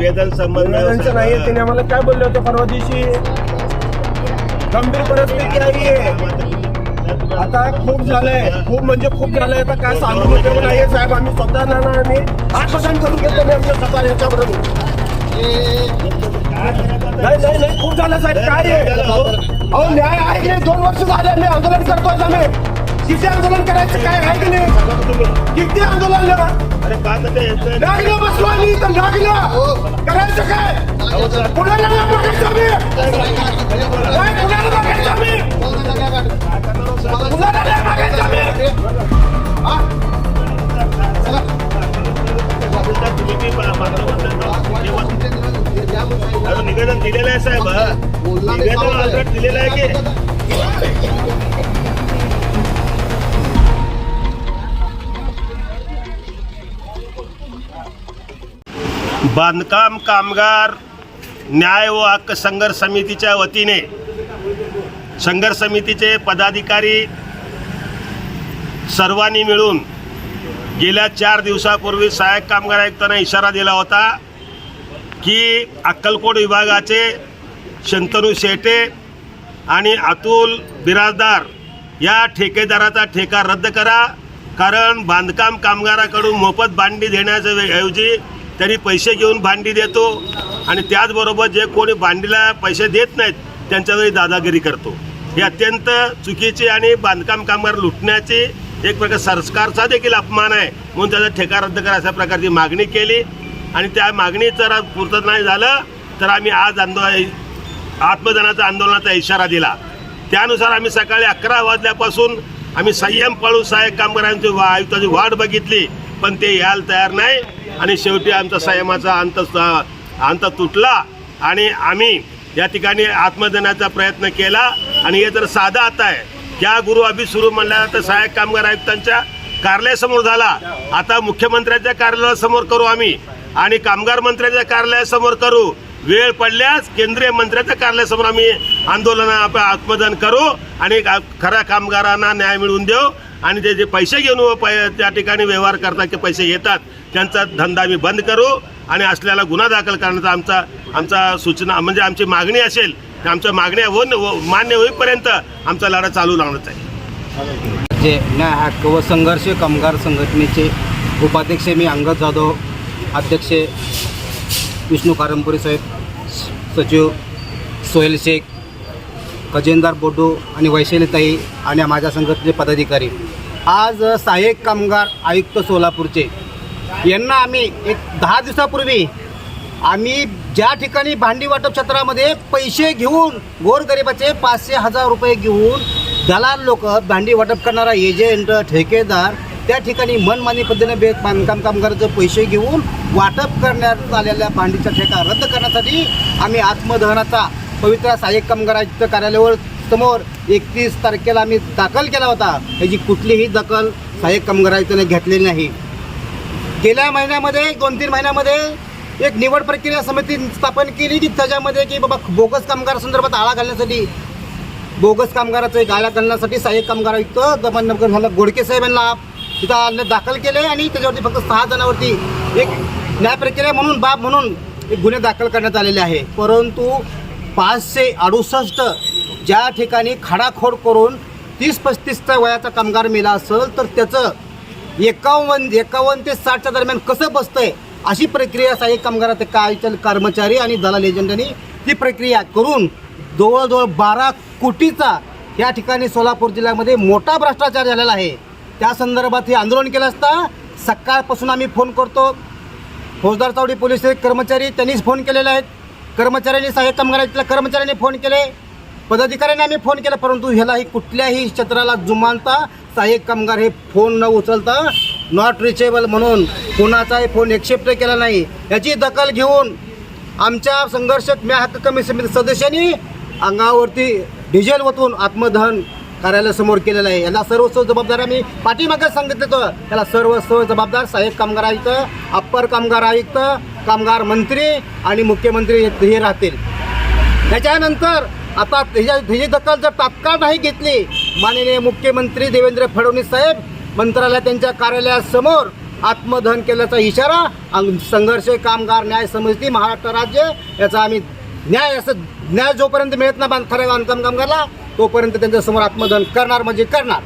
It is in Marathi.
निवेदन संबंध निवेदनचं नाहीये त्याने आम्हाला काय बोलले होते परवा दिवशी? गंभीर परिस्थिती आहे. आता खूप झालंय खूप म्हणजे खूप झालंय. आता काय सांगू नाहीये साहेब. आम्ही स्वतः ना ना आम्ही आत्मदान करून घेतो मी आमच्या स्वतः याच्याबरोबर नाही नाही नाही खूप झालं साहेब. काय आहे? अहो न्याय आहे की नाही? दोन वर्ष झाले मी आंदोलन करतोय आम्ही. किती आंदोलन करायचं काय आहे की नाही? किती आंदोलन तर लागलं बसलो आम्ही इथं लागलं करायचं काय? कुणाला बघायचं आम्ही काय कुणाला बघायचं आम्ही कुणाला नाही बघायचं आम्ही? तुम्ही बी पा- मागं म्हणता ना. अरे निवेदन दिलेलं आहे. साहेब. निवेदन दिलेलं आहे की? बांधकाम कामगार न्याय व हक्क संघर्ष समितीच्या वतीने संघर्ष समितीचे पदाधिकारी सर्वांनी मिळून गेल्या चार दिवसापूर्वी सहाय्यक कामगार आयुक्तांना इशारा दिला होता की अक्कलकोट विभागाचे शंतनू शेटे आणि अतुल बिराजदार या ठेकेदाराचा ठेका रद्द करा. कारण बांधकाम कामगाराकडून मोफत भांडी देण्याच्या ऐवजी त्यांनी पैसे घेऊन भांडी देतो आणि त्याचबरोबर जे कोणी भांडीला पैसे देत नाहीत त्यांच्यावरही दादागिरी करतो. हे अत्यंत चुकीची आणि बांधकाम कामगार लुटण्याची एक प्रकार सरकारचा देखील अपमान आहे म्हणून त्याचा ठेका रद्द करा अशा प्रकारची मागणी केली. आणि त्या मागणी जर पूर्तता नाही झालं तर आम्ही आज आंदोलन आत्मदानाचा आंदोलनाचा इशारा दिला. त्यानुसार आम्ही सकाळी अकरा वाजल्यापासून आम्ही संयम पाळू सहाय्यक कामगारांची वा आयुक्ताची वाट बघितली. पण ते यायला तयार नाही. आणि शेवटी आमचा संयमाचा अंत अंत तुटला. आणि आम्ही या ठिकाणी आत्मदनाचा प्रयत्न केला. आणि हे जर साधा आता आहे. त्या गुरु अभि सुरू म्हणल्यानंतर सहाय्यक कामगार आयुक्तांच्या कार्यालयासमोर झाला. आता मुख्यमंत्र्यांच्या कार्यालयासमोर करू आम्ही. आणि कामगार मंत्र्यांच्या कार्यालयासमोर करू. वेळ पडल्यास केंद्रीय मंत्र्याच्या कार्यालयासमोर आम्ही आंदोलन आपलं आत्मदान करू. आणि खऱ्या कामगारांना न्याय मिळवून देऊ. आणि ते जे पैसे घेऊन व पै त्या ठिकाणी व्यवहार करतात ते पैसे येतात त्यांचा धंदा आम्ही बंद करू आणि असलेला गुन्हा दाखल करण्याचा आमचा आमचा सूचना म्हणजे आमची मागणी असेल तर आमच्या मागण्या हो मान्य होईपर्यंत आमचा लढा चालू लागणार आहे. जे न्याय हक्क व संघर्ष कामगार संघटनेचे उपाध्यक्ष मी अंगद जाधव अध्यक्ष विष्णू कारंपुरी साहेब सचिव सोहेल शेख खजेनदार बोडू आणि वैशालीताई आणि माझ्या संघटनेचे पदाधिकारी. आज सहाय्यक कामगार आयुक्त सोलापूरचे. यांना आम्ही एक दहा दिवसापूर्वी आम्ही ज्या ठिकाणी भांडी वाटप क्षेत्रामध्ये पैसे घेऊन गोरगरिबाचे पाचशे हजार रुपये घेऊन दलाल लोक भांडी वाटप करणारा एजंट ठेकेदार त्या ठिकाणी मनमानी पद्धतीने बे बांधकाम कामगाराचे पैसे घेऊन वाटप करण्यात आलेल्या भांडीचा ठेका रद्द करण्यासाठी आम्ही आत्मदहनाचा पवित्र सहाय्यक कामगारांच्या कार्यालयावर समोर एकतीस तारखेला आम्ही दाखल केला होता. याची कुठलीही दखल सहाय्यक कामगार घेतलेली नाही. गेल्या महिन्यामध्ये दोन तीन महिन्यामध्ये एक निवड प्रक्रिया समिती स्थापन केली की त्याच्यामध्ये की बाबा बोगस कामगार संदर्भात आळा घालण्यासाठी बोगस कामगाराचं एक आळा घालण्यासाठी सहाय्यक कामगार आयुक्त दमनगर झाला. गोडके साहेब यांना तिथं आणले- दाखल केले आणि त्याच्यावरती फक्त सहा जणांवरती एक न्याय प्रक्रिया म्हणून बाब म्हणून एक गुन्हे दाखल करण्यात आलेले आहे. परंतु पाचशे अडुसष्ट ज्या ठिकाणी खाडाखोड करून तीस पस्तीसचा वयाचा कामगार मेला असेल तर त्याचं एकावन्न एकावन्न ते साठच्या दरम्यान कसं बसतंय अशी प्रक्रिया सहाय्यक कामगाराचे काय कर्मचारी आणि दलाल एजंटांनी ती प्रक्रिया करून जवळजवळ बारा कोटीचा या ठिकाणी सोलापूर जिल्ह्यामध्ये मोठा भ्रष्टाचार झालेला आहे. त्या संदर्भात हे आंदोलन केलं असता सकाळपासून आम्ही फोन करतो. फौजदार चावडी पोलीस कर्मचारी त्यांनीच फोन केलेले आहेत कर्मचाऱ्यांनी सहाय्यक कामगारांच्या कर्मचाऱ्यांनी फोन केले. पदाधिकाऱ्यांनी आम्ही फोन केला परंतु ह्यालाही कुठल्याही क्षेत्राला जुमानता सहाय्यक कामगार हे फोन न उचलता नॉट रिचेबल म्हणून कोणाचाही फोन एक्सेप्ट केला नाही. याची दखल घेऊन आमच्या संघर्ष म्या हक्क कमी समिती सदस्यांनी अंगावरती डिझेल वतून आत्मदहन कार्यालयासमोर केलेलं आहे. याला सर्वस्व जबाबदार आम्ही पाठीमागे सांगितलं होतं. याला सर्वस्व जबाबदार सहाय्यक कामगार आयुक्त अप्पर कामगार आयुक्त कामगार मंत्री आणि मुख्यमंत्री हे राहतील. त्याच्यानंतर आता त्याच्या त्याची दखल जर तात्काळ नाही घेतली माननीय मुख्यमंत्री देवेंद्र फडणवीस साहेब मंत्रालय त्यांच्या कार्यालयासमोर आत्मदहन केल्याचा इशारा आणि संघर्ष कामगार न्याय समिती महाराष्ट्र राज्य याचा आम्ही न्याय असं न्याय जोपर्यंत मिळत नाही बांध खऱ्या बांधकाम कामगारला तोपर्यंत त्यांच्यासमोर आत्मदहन करणार म्हणजे करणार.